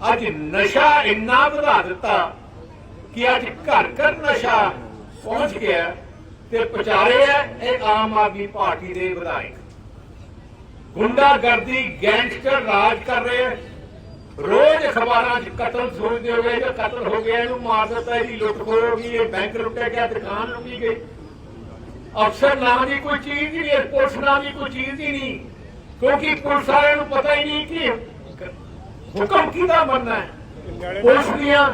ਅੱਜ ਨਸ਼ਾ ਇੰਨਾ ਵਧਾ ਦਿੱਤਾ ਕਿ ਅੱਜ ਘਰ ਘਰ ਨਸ਼ਾ ਪਹੁੰਚ ਗਿਆ ਤੇ ਪਚਾਰੇ ਆ ਇਹ ਆਮ ਆਦਮੀ ਪਾਰਟੀ ਦੇ ਵਿਧਾਇਕ। ਗੁੰਡਾਗਰਦੀ ਗੈਂਗਸਟਰ ਰਾਜ ਕਰ ਰਹੇ ਆ ਰੋਜ਼ ਅਖਬਾਰਾਂ 'ਚ ਕਤਲ ਸੁਣਦੇ ਹੋਗੇ ਜਾਂ ਕਤਲ ਹੋ ਗਿਆ, ਇਹਨੂੰ ਮਾਰ ਦਿੱਤਾ, ਇਹਦੀ ਲੁੱਟ ਖੋਹ ਹੋ ਗਈ, ਇਹ ਬੈਂਕ ਲੁੱਟਿਆ ਗਿਆ, ਦੁਕਾਨ ਲੁੱਟੀ ਗਈ। ਅਫਸਰ ਨਾਂ ਦੀ ਕੋਈ ਚੀਜ਼ ਹੀ ਨਹੀਂ ਪੁਲਿਸ ਨਾਂ ਦੀ ਕੋਈ ਚੀਜ਼ ਹੀ ਨਹੀਂ। ਕਿਉਂਕਿ ਪੁਲਿਸ ਵਾਲਿਆਂ ਨੂੰ ਪਤਾ ਹੀ ਨਹੀਂ ਕਿ ਹੁਕਮ ਕਿਹਦਾ ਮੰਨਣਾ ਹੈ? ਪੁਲਿਸ ਦੀਆਂ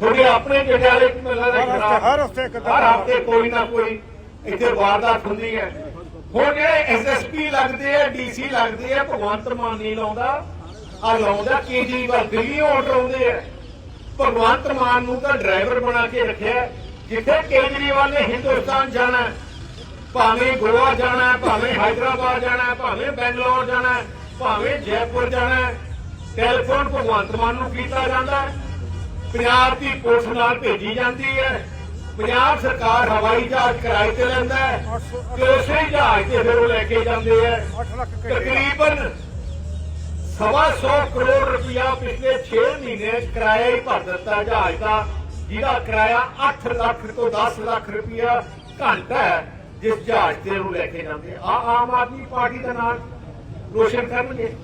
ਤੁਹਾਡੇ ਆਪਣੇ ਜਗਾਲੇ ਮੱਲਾ ਦੇ ਹਰ ਹਫ਼ਤੇ ਹਰ ਹਫ਼ਤੇ ਕੋਈ ਨਾ ਕੋਈ ਇੱਥੇ ਵਾਰਦਾਤ ਹੁੰਦੀ ਹੈ। ਹੁਣ ਜਿਹੜੇ ਐਸਐਸਪੀ ਲੱਗਦੇ ਆ ਡੀਸੀ ਲੱਗਦੇ ਆ ਭਗਵੰਤ ਮਾਨ ਨਹੀਂ ਲਾਉਂਦਾ। ਆ ਲਾਉਂਦਾ ਕੇਜਰੀਵਾਲ ਦਿੱਲੀ ਆਰਡਰ ਆਉਂਦੇ ਆ। ਭਗਵੰਤ ਮਾਨ ਨੂੰ ਤਾਂ ਡਰਾਈਵਰ ਬਣਾ ਕੇ ਰੱਖਿਆ। ਜਿੱਥੇ ਕੇਜਰੀਵਾਲ ਨੇ ਹਿੰਦੁਸਤਾਨ ਜਾਣਾ ਭਾਵੇਂ ਗੋਆ ਜਾਣਾ ਭਾਵੇਂ ਹਾਈਦਰਾਬਾਦ ਜਾਣਾ ਭਾਵੇਂ ਬੈਂਗਲੌਰ ਜਾਣਾ ਭਾਵੇਂ ਜੈਪੁਰ ਜਾਣਾ ਟੈਲੀਫੋਨ ਭਗਵੰਤ ਮਾਨ ਨੂੰ ਕੀਤਾ ਜਾਂਦਾ ਪੰਜਾਬ ਦੀ ਪੁਲਿਸ ਨਾਲ ਭੇਜੀ ਜਾਂਦੀ ਹੈ। ਪੰਜਾਬ ਸਰਕਾਰ ਹਵਾਈ ਜਹਾਜ਼ ਕਿਰਾਏ ਤੇ ਲੈਂਦਾ ਹੈ ਤੇ ਉਸੇ ਜਹਾਜ਼ ਤੇ ਫਿਰ ਉਹ ਲੈ ਕੇ ਜਾਂਦੇ ਹੈ। 8 ਲੱਖ ਘੰਟੇ ਤਕਰੀਬਨ ਸਵਾ ਸੌ ਕਰੋੜ ਰੁਪਇਆ ਪਿਛਲੇ 6 ਮਹੀਨੇ ਕਿਰਾਇਆ ਹੀ ਭਰ ਦਿੱਤਾ ਜਹਾਜ਼ ਦਾ, ਜਿਹਦਾ ਕਿਰਾਇਆ 8 ਲੱਖ ਤੋਂ 10 ਲੱਖ ਰੁਪਇਆ ਘੰਟਾ ਜਿਸ ਜਹਾਜ਼ ਤੇ ਉਹਨੂੰ ਲੈ ਕੇ ਜਾਂਦੇ ਆ। ਆਮ ਆਦਮੀ ਪਾਰਟੀ ਦਾ ਨਾਮ Goshen family.